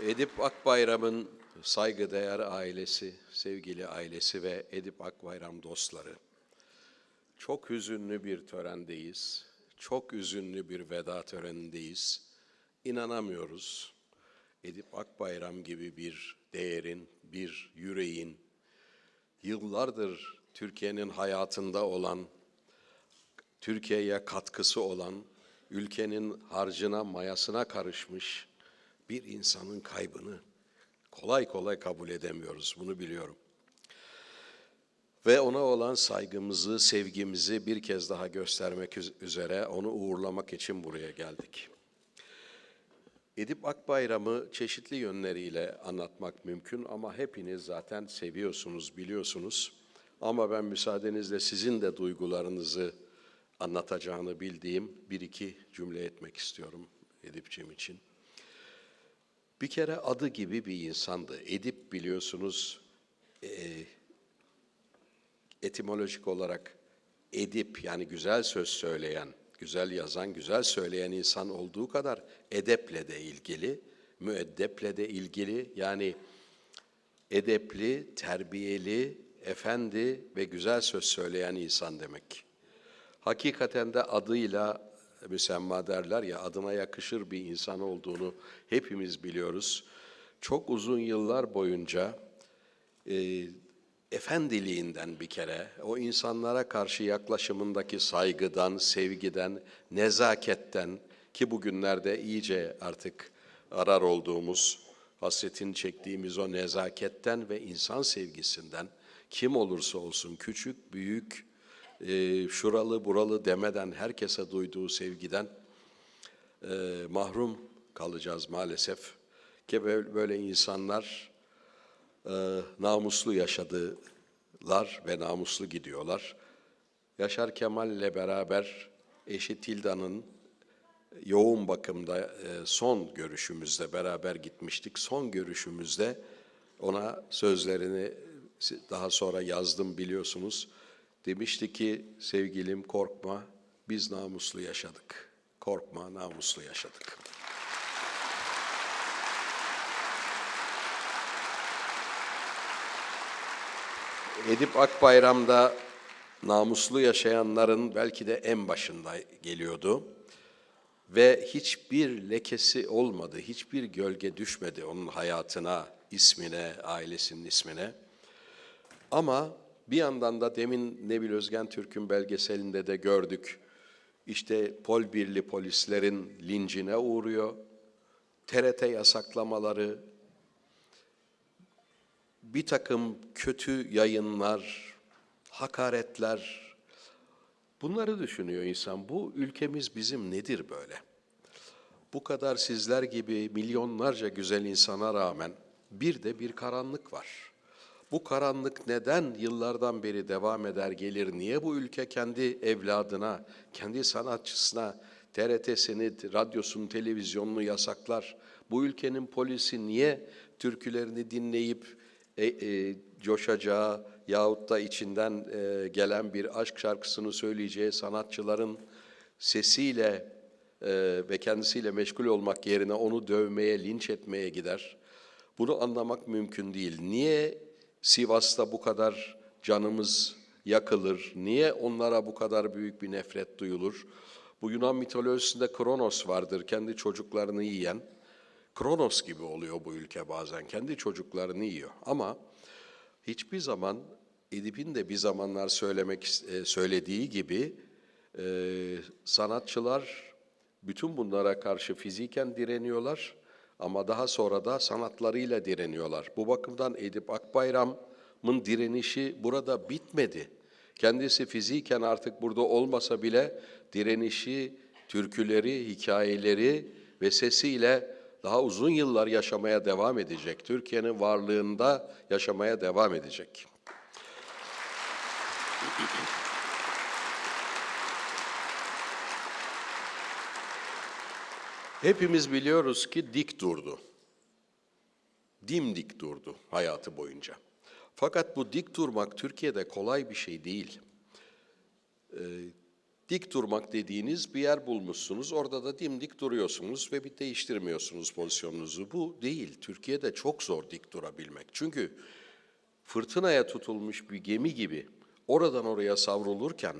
Edip Akbayram'ın saygıdeğer ailesi, sevgili ailesi ve Edip Akbayram dostları. Çok hüzünlü bir törendeyiz. Çok üzünlü bir veda törenindeyiz. İnanamıyoruz. Edip Akbayram gibi bir değerin, bir yüreğin, yıllardır Türkiye'nin hayatında olan, Türkiye'ye katkısı olan, ülkenin harcına, mayasına karışmış bir insanın kaybını kolay kolay kabul edemiyoruz. Bunu biliyorum. Ve ona olan saygımızı, sevgimizi bir kez daha göstermek üz- üzere onu uğurlamak için buraya geldik. Edip Akbayram'ı çeşitli yönleriyle anlatmak mümkün ama hepiniz zaten seviyorsunuz, biliyorsunuz. Ama ben müsaadenizle sizin de duygularınızı anlatacağını bildiğim bir iki cümle etmek istiyorum Edip'ciğim için. Bir kere adı gibi bir insandı. Edip biliyorsunuz eee, etimolojik olarak edip yani güzel söz söyleyen, güzel yazan, güzel söyleyen insan olduğu kadar edeple de ilgili, müeddeple de ilgili yani edepli, terbiyeli, efendi ve güzel söz söyleyen insan demek. Hakikaten de adıyla müsemma derler ya adına yakışır bir insan olduğunu hepimiz biliyoruz. Çok uzun yıllar boyunca e, efendiliğinden bir kere, o insanlara karşı yaklaşımındaki saygıdan, sevgiden, nezaketten ki bugünlerde iyice artık arar olduğumuz, hasretini çektiğimiz o nezaketten ve insan sevgisinden kim olursa olsun küçük, büyük, e, şuralı buralı demeden herkese duyduğu sevgiden e, mahrum kalacağız maalesef. Ki böyle, insanlar e, namuslu yaşadılar ve namuslu gidiyorlar. Yaşar Kemal ile beraber eşi Tilda'nın yoğun bakımda e, son görüşümüzde beraber gitmiştik. Son görüşümüzde ona sözlerini daha sonra yazdım biliyorsunuz. Demişti ki sevgilim korkma biz namuslu yaşadık. Korkma namuslu yaşadık. Edip Akbayram'da namuslu yaşayanların belki de en başında geliyordu. Ve hiçbir lekesi olmadı, hiçbir gölge düşmedi onun hayatına, ismine, ailesinin ismine. Ama bir yandan da demin Nebil Özgen Türk'ün belgeselinde de gördük. İşte pol birli polislerin lincine uğruyor. TRT yasaklamaları, bir takım kötü yayınlar, hakaretler, bunları düşünüyor insan. Bu ülkemiz bizim nedir böyle? Bu kadar sizler gibi milyonlarca güzel insana rağmen bir de bir karanlık var. Bu karanlık neden yıllardan beri devam eder gelir? Niye bu ülke kendi evladına, kendi sanatçısına TRT'sini, radyosunu, televizyonunu yasaklar? Bu ülkenin polisi niye türkülerini dinleyip e, e, coşacağı yahut da içinden e, gelen bir aşk şarkısını söyleyeceği sanatçıların sesiyle e, ve kendisiyle meşgul olmak yerine onu dövmeye, linç etmeye gider. Bunu anlamak mümkün değil. Niye Sivas'ta bu kadar canımız yakılır? Niye onlara bu kadar büyük bir nefret duyulur? Bu Yunan mitolojisinde Kronos vardır, kendi çocuklarını yiyen. Kronos gibi oluyor bu ülke bazen, kendi çocuklarını yiyor. Ama hiçbir zaman Edip'in de bir zamanlar söylemek e, söylediği gibi e, sanatçılar bütün bunlara karşı fiziken direniyorlar ama daha sonra da sanatlarıyla direniyorlar. Bu bakımdan Edip Akbayram'ın direnişi burada bitmedi. Kendisi fiziken artık burada olmasa bile direnişi, türküleri, hikayeleri ve sesiyle daha uzun yıllar yaşamaya devam edecek. Türkiye'nin varlığında yaşamaya devam edecek. Hepimiz biliyoruz ki dik durdu. Dimdik durdu hayatı boyunca. Fakat bu dik durmak Türkiye'de kolay bir şey değil. Ee, dik durmak dediğiniz bir yer bulmuşsunuz. Orada da dimdik duruyorsunuz ve bir değiştirmiyorsunuz pozisyonunuzu. Bu değil. Türkiye'de çok zor dik durabilmek. Çünkü fırtınaya tutulmuş bir gemi gibi oradan oraya savrulurken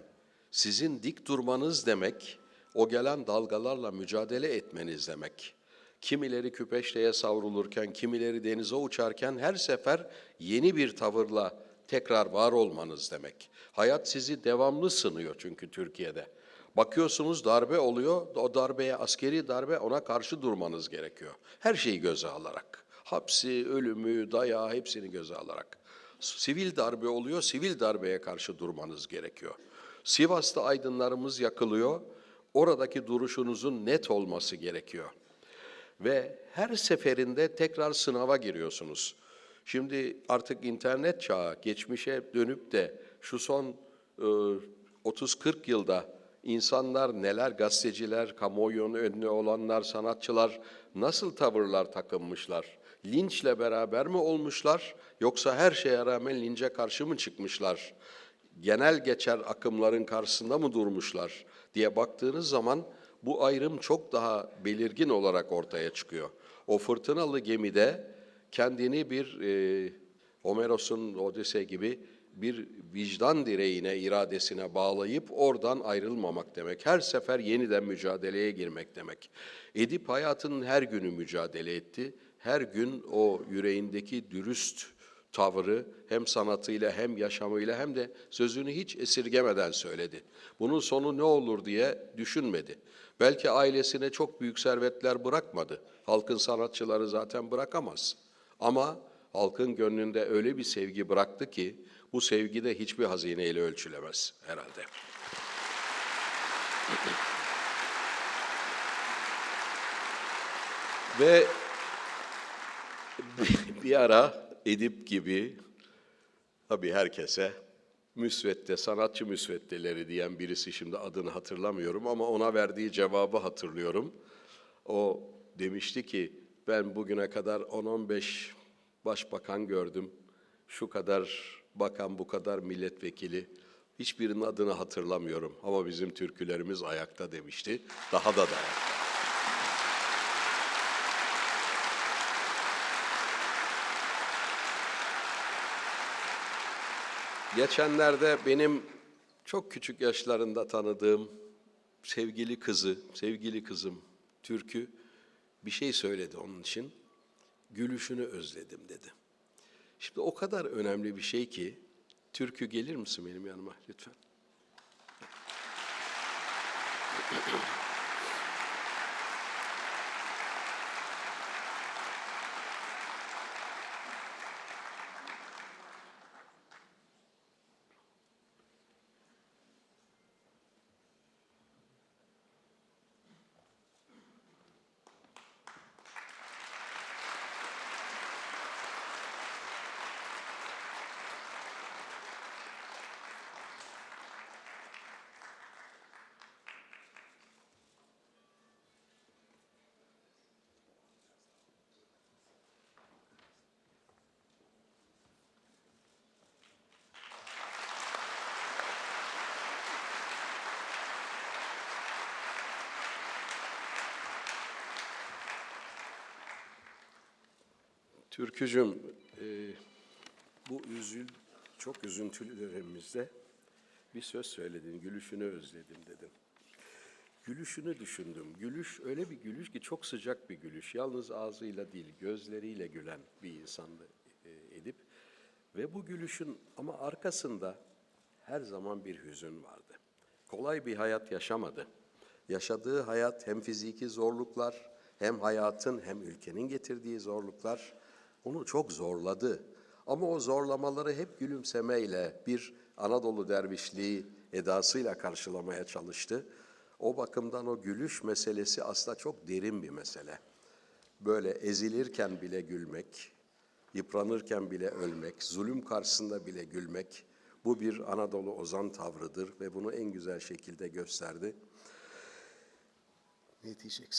sizin dik durmanız demek o gelen dalgalarla mücadele etmeniz demek. Kimileri küpeşteye savrulurken, kimileri denize uçarken her sefer yeni bir tavırla tekrar var olmanız demek. Hayat sizi devamlı sınıyor çünkü Türkiye'de. Bakıyorsunuz darbe oluyor, o darbeye askeri darbe ona karşı durmanız gerekiyor. Her şeyi göze alarak. Hapsi, ölümü, dayağı hepsini göze alarak. Sivil darbe oluyor, sivil darbeye karşı durmanız gerekiyor. Sivas'ta aydınlarımız yakılıyor, oradaki duruşunuzun net olması gerekiyor. Ve her seferinde tekrar sınava giriyorsunuz. Şimdi artık internet çağı, geçmişe dönüp de şu son e, 30-40 yılda insanlar neler, gazeteciler, kamuoyunun önüne olanlar, sanatçılar nasıl tavırlar takınmışlar? Linçle beraber mi olmuşlar yoksa her şeye rağmen lince karşı mı çıkmışlar? Genel geçer akımların karşısında mı durmuşlar diye baktığınız zaman bu ayrım çok daha belirgin olarak ortaya çıkıyor. O fırtınalı gemide kendini bir e, Homeros'un Odise gibi bir vicdan direğine, iradesine bağlayıp oradan ayrılmamak demek. Her sefer yeniden mücadeleye girmek demek. Edip hayatının her günü mücadele etti. Her gün o yüreğindeki dürüst tavrı hem sanatıyla hem yaşamıyla hem de sözünü hiç esirgemeden söyledi. Bunun sonu ne olur diye düşünmedi. Belki ailesine çok büyük servetler bırakmadı. Halkın sanatçıları zaten bırakamaz. Ama halkın gönlünde öyle bir sevgi bıraktı ki bu sevgi de hiçbir hazineyle ölçülemez herhalde. Ve bir ara Edip gibi tabii herkese müsvedde, sanatçı müsveddeleri diyen birisi şimdi adını hatırlamıyorum ama ona verdiği cevabı hatırlıyorum. O demişti ki ben bugüne kadar 10-15 başbakan gördüm. Şu kadar bakan, bu kadar milletvekili. Hiçbirinin adını hatırlamıyorum ama bizim türkülerimiz ayakta demişti. Daha da da Geçenlerde benim çok küçük yaşlarında tanıdığım sevgili kızı, sevgili kızım Türkü bir şey söyledi onun için. Gülüşünü özledim dedi. Şimdi o kadar önemli bir şey ki Türkü gelir misin benim yanıma lütfen? Türkücüm, e, bu üzül, çok üzüntülü dönemimizde bir söz söyledin, gülüşünü özledim dedin. Gülüşünü düşündüm. Gülüş öyle bir gülüş ki çok sıcak bir gülüş. Yalnız ağzıyla değil, gözleriyle gülen bir insandı e, Edip. Ve bu gülüşün ama arkasında her zaman bir hüzün vardı. Kolay bir hayat yaşamadı. Yaşadığı hayat hem fiziki zorluklar, hem hayatın hem ülkenin getirdiği zorluklar onu çok zorladı. Ama o zorlamaları hep gülümsemeyle, bir Anadolu dervişliği edasıyla karşılamaya çalıştı. O bakımdan o gülüş meselesi aslında çok derin bir mesele. Böyle ezilirken bile gülmek, yıpranırken bile ölmek, zulüm karşısında bile gülmek bu bir Anadolu ozan tavrıdır ve bunu en güzel şekilde gösterdi. Ne diyeceksin?